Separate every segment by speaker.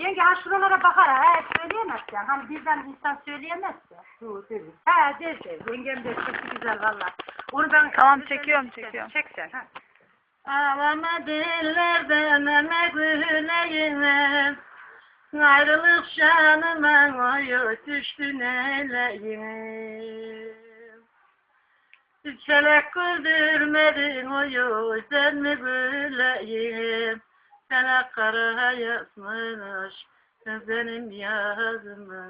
Speaker 1: Yenge ha şuralara bakar ha hep söyleyemezsin. Hani birden insan söyleyemezse.
Speaker 2: Doğru derim.
Speaker 1: He derse. Yengem de sesi güzel valla. Onu ben
Speaker 3: Tamam, çekiyorum, çekiyorum.
Speaker 1: Çek sen ha. Ağlama diller dememe güleyine Ayrılık şanıma oyu düştün eleyine Çelek güldürmedin oyu sen mi güleyim Sana kara yazmış benim yazımı.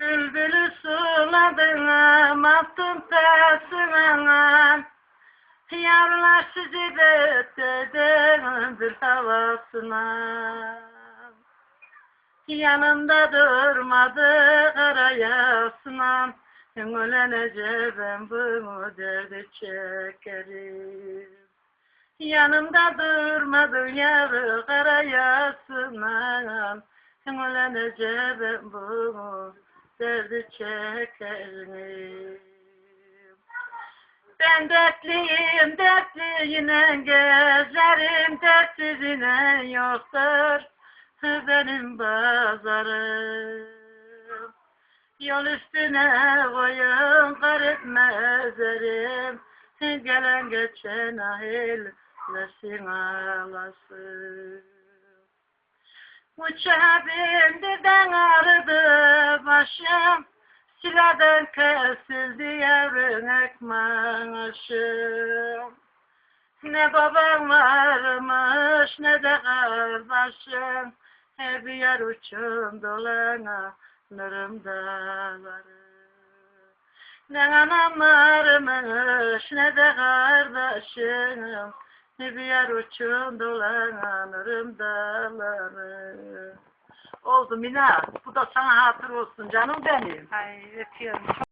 Speaker 1: Bülbülü suladın attın tasına. Yavrular sizi de dededir havasına. Yanımda durmadı arayasına Ölene ben bunu derdi çekerim Yanımda durmadı yavru karayasına Ölene ben bunu derdi çekerim ben dertliyim, dertliyine gözlerim dertsizine yoktur. Benim pazarım. Yol üstüne koyun garip mezerim, gelen geçen ahillesin ağlasın. Uçağa bindirden ağrıdı başım, Silahdan kesildi yavrun ekmaşım. Ne babam varmış ne de kardeşim. Hep yer uçum dolananırım dağları. Ne anam varmış ne de kardeşim. Hep yer uçum dolananırım dağları. Oldu Mina. Bu da sana hatır olsun canım benim. Ay öpüyorum.